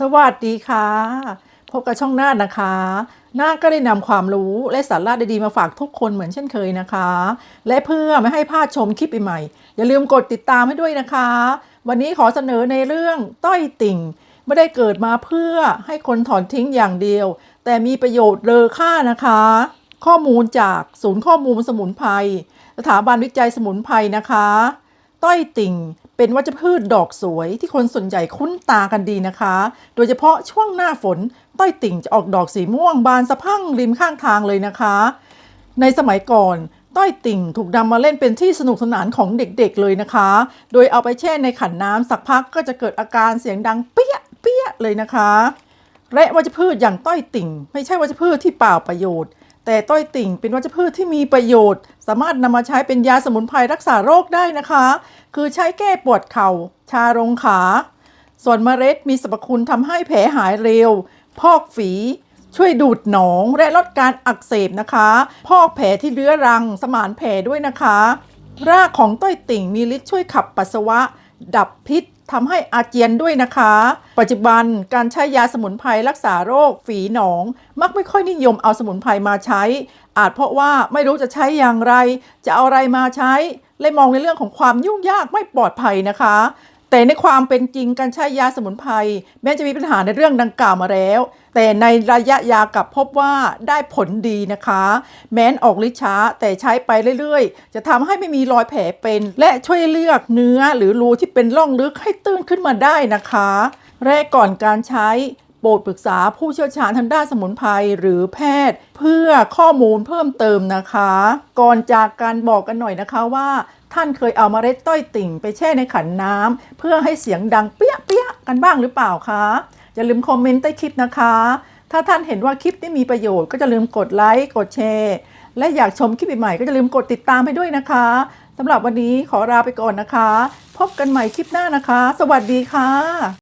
สวัสดีค่ะ พบกับช่องนาดนะคะ นาดก็ได้นำความรู้และสาระดีๆมาฝากทุกคนเหมือนเช่นเคยนะคะ และเพื่อไม่ให้พลาดชมคลิปใหม่ๆอย่าลืมกดติดตามให้ด้วยนะคะ วันนี้ขอเสนอในเรื่องต้อยติ่ง ไม่ได้เกิดมาเพื่อให้คนถอนทิ้งอย่างเดียว แต่มีประโยชน์เลอค่านะคะ ข้อมูลจากศูนย์ข้อมูลสมุนไพรสถาบันวิจัยสมุนไพรนะคะ ต้อยติ่ง เป็นวัชพืชดอกสวยที่คนส่วนใหญ่คุ้นตากันดีนะคะ โดยเฉพาะช่วงหน้าฝนต้อยติ่งจะออกดอกสีม่วงบานสะพั่งริมข้างทางเลยนะคะ ในสมัยก่อนต้อยติ่งถูกนำมาเล่นเป็นที่สนุกสนานของเด็กๆเลยนะคะ โดยเอาไปแช่ในขันน้ำสักพักก็จะเกิดอาการเสียงดังเปี้ยเปี้ยเลยนะคะ และวัชพืชอย่างต้อยติ่ง ไม่ใช่วัชพืชที่เปล่าประโยชน์ แต่ต้อยติ่งเป็นวัชพืชที่มีประโยชน์ สามารถนำมาใช้เป็นยาสมุนไพรรักษาโรคได้นะคะ คือใช้แก้ปวดเข่า ชาลงขา ส่วนเมล็ดมีสรรพคุณทำให้แผลหายเร็ว พอกฝีช่วยดูดหนองและลดการอักเสบนะคะ พอกแผลที่เรื้อรัง สมานแผลด้วยนะคะ รากของต้อยติ่งมีฤทธิ์ช่วยขับปัสสาวะ ดับพิษทำให้อาเจียนด้วยนะคะ ปัจจุบันการใช้ยาสมุนไพรรักษาโรคฝีหนอง มักไม่ค่อยนิยมเอาสมุนไพรมาใช้ อาจเพราะว่าไม่รู้จะใช้อย่างไร จะเอาอะไรมาใช้เลยมองในเรื่องของความยุ่งยากไม่ปลอดภัยนะคะ แต่ในความเป็นจริงการใช้ยาสมุนไพรแม้จะมีปัญหาในเรื่องดังกล่าวมาแล้ว แต่ในระยะยาวกลับพบว่าได้ผลดีนะคะ แม้นออกฤทธิ์ช้าแต่ใช้ไปเรื่อยๆ จะทำให้ไม่มีรอยแผลเป็น และช่วยเลือกเนื้อหรือรูที่เป็นร่องลึกให้ตื้นขึ้นมาได้นะคะ แรกก่อนการใช้ โปรดปรึกษาผู้เชี่ยวชาญทางด้านสมุนไพรหรือแพทย์ เพื่อข้อมูลเพิ่มเติมนะคะ ก่อนจากการบอกกันหน่อยนะคะว่า ท่านเคยเอาเมล็ดต้อยติ่งไปแช่ในขันน้ำเพื่อให้เสียงดังเปี้ยเปี้ยกันบ้างหรือเปล่าคะอย่าลืมคอมเมนต์ใต้คลิปนะคะ ถ้าท่านเห็นว่าคลิปนี้มีประโยชน์ก็จะลืมกดไลค์กดแชร์และอยากชมคลิปใหม่ๆก็จะลืมกดติดตามให้ด้วยนะคะสำหรับวันนี้ขอลาไปก่อนนะคะ พบกันใหม่คลิปหน้านะคะ สวัสดีค่ะ